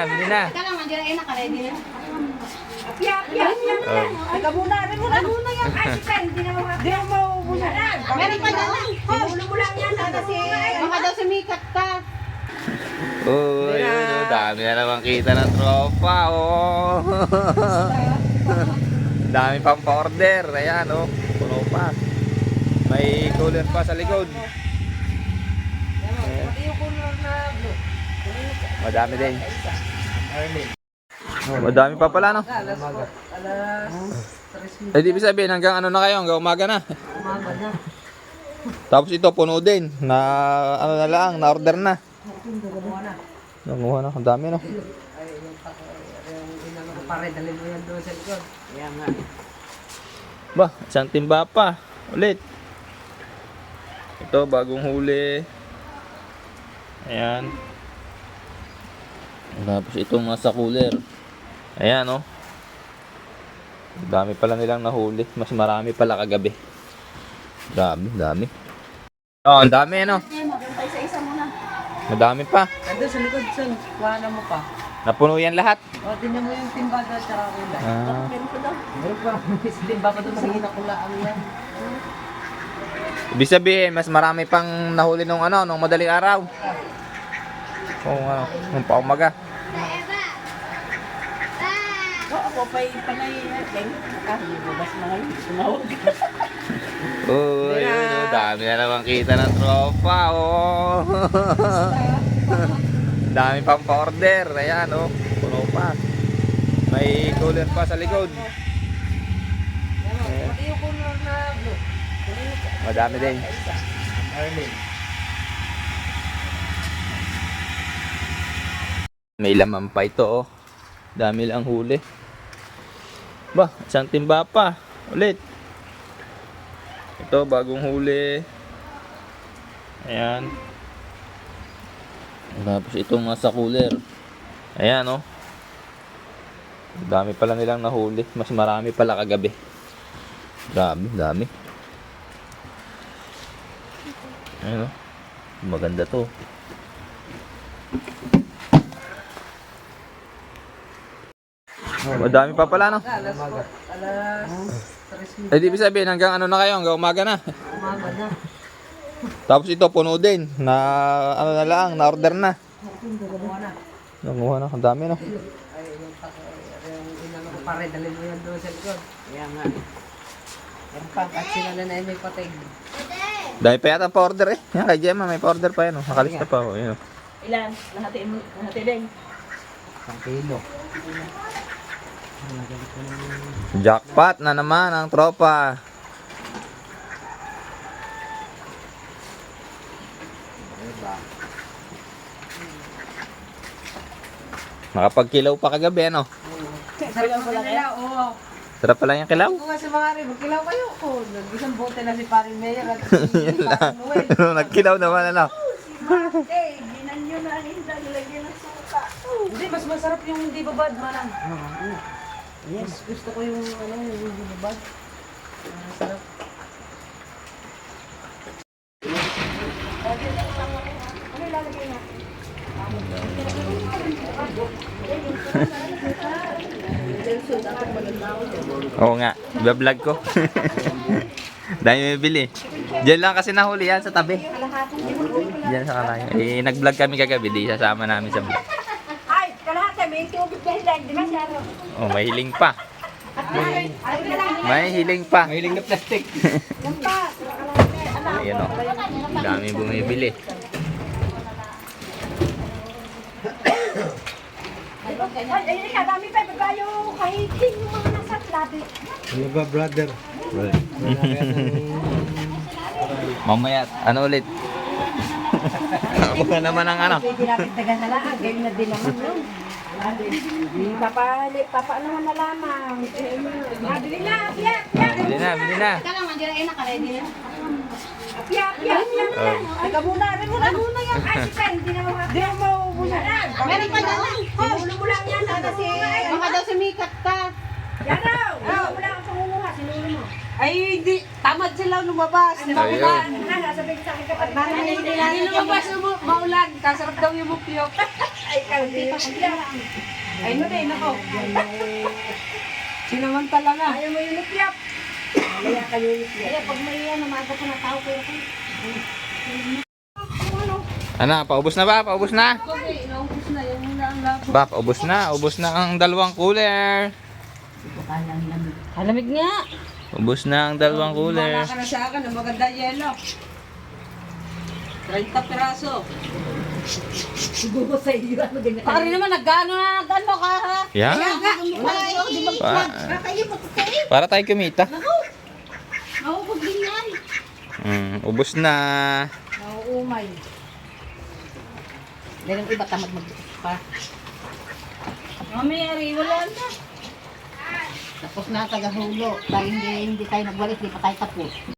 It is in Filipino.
na, bili na. Ika lang, nandiyan na naka-ready na. Oh. Teka muna, muna? Muna yan? Ay, si Pen, hindi na mga... Hindi mo mauubusan. Meron pa dala. Sinulo mo lang yan. Sana si... Baka daw sumikat ka. Oh, oh, dami na naman kita ng tropa, oh. dami pang pa-order, ayan, oh. Puno pa. May cooler pa sa likod. Pati yung color na blue. Madami din. Oh, madami pa pala, no? Alas Eh, di ibig sabihin, hanggang ano na kayo, hanggang umaga na. umaga na. Tapos ito, puno din. Na, ano na lang, na-order na. Nanguha na, ang dami, no? Ay, yung pako, yung inano ko pare, dalhin mo yan doon sa likod. Yan nga. Ba, isang timba pa. Ulit. Ito, bagong huli. Ayan. Tapos itong nasa cooler. Ayan, oh. Dami pala nilang nahuli. Mas marami pala kagabi. Dami, dami. Oh, ang dami, no? Sa muna. Madami pa. Ando sa likod, son. Kuha na mo pa. Napuno yan lahat. O, tingnan mo yung timba doon, tsaka kulay. Ah. Meron pa daw. Meron pa. May timba pa doon sa ginakulaan yan. Ibig sabihin, mas marami pang nahuli nung ano, nung madaling araw. Oo, ano, nung paumaga. Oo, ako pa yung panay natin. Ah, lumabas na ngayon. Tumawag. Oo, yun, oh, dami na naman kita ng tropa, oh. dami pang pa-order, ayan, oh. Puno pa. May cooler pa sa likod. Yan, Pati yung color na blue. Madami din. May laman pa ito, oh. Dami lang huli. Ba, isang timba pa. Ulit. Ito, bagong huli. Ayan. Tapos itong nasa cooler. Ayan, oh. Dami pala nilang nahuli. Mas marami pala kagabi. Dami, dami. Ayan, oh. Maganda to. Madami pa pala, no? Alas. Alas... Eh, di ibig sabihin, hanggang ano na kayo, hanggang umaga na. umaga na. Tapos ito, puno din. Na, ano na lang, na-order na. Gumawa na. Nanguha na, ang dami, no? Ay, yung inano ko pare, dalhin mo yan doon sa likod. Yan nga. Yan pa, at sila na na may patay. Dami pa yata pa-order eh. Yan, kay Gemma, may pa-order pa yan, oh. Nakalista pa, oh. Yan, oh. Ilan? Lahati mo. Lahati din. Isang kilo. Jackpot na naman ang tropa. Nakapagkilaw pa kagabi, ano? Sarap ko nila, oo. Sarap pala yung kilaw. Kung nga si mga rin, magkilaw kayo. Oh, nag-isang bote na si Paring Mayor at si Paring Noel. Nagkilaw naman, ano? Eh, ginan nyo na ang isa. Nilagyan ng suka. Hindi, mas masarap yung hindi babad, manang. Yes, gusto ko yung ano, yung hindi babad. Masarap. Oo nga, vlog ko. Dami may bili. Diyan lang kasi nahuli yan sa tabi. Diyan sa kalayo. Eh, nag-vlog kami kagabi, di sasama namin sa vlog. Ay, kalahati. May tubig na hilag. Di ba siya? Oh, may hiling pa. May hiling pa. May hiling na plastic. Ayan o. Dami bumibili. Ay, dami pa. Babayo. Kahiting yung mga nasa labi. Ano ba, brother? Mamaya, ano ulit? Ako na naman ang ano. Taga na lang. Ganyan na din naman yun. Papa, papa naman na lamang. Mabili na, piyak, piyak. Bili na, bili na. Ika lang, nandiyan na naka-ready na. Piyak, piyak. Oh. Teka muna, ano muna? Muna yan? Ay, si Pen, hindi na. Hindi mo mauubusan. Meron pa dala. Sinulo mo lang yan. Sana si... Baka daw sumikat ka. Yan daw. Oh, wala kang pangunguha. Sinulo mo. Ay, hindi. Tamad sila lumabas. Ayun. Sabi ko sa akin kapatid. Hindi lumabas maulan. Kasarap daw yung mupiyok. Ay, kaunti pa siya. Ay, no din, ako. Sinamantala na. Ayaw mo yung nikyap. Kaya kayo nikyap. Kaya pag may ano, maaga pa na tao kayo kayo. Ano, paubos na ba? Paubos na? Okay, inaubos na yung ang labo. Ba, paubos na. Ubos na ang dalawang cooler. Alamig nga. Ubos na ang dalawang cooler. Wala ka na sa akin ng maganda yelo. 30 piraso. Siguro sa iyo, ano ganyan. Pare naman, nag-ano na, nag-ano ka ha? Yeah? Pa, para tayo kumita. Mahubog din yan. Mm, ubos na. Nauumay. Dahil ang iba tamad mag pa. Mami, ari, wala na. Tapos na tagahulo. Dahil hindi, hindi tayo nagwalis, hindi pa tayo tapos.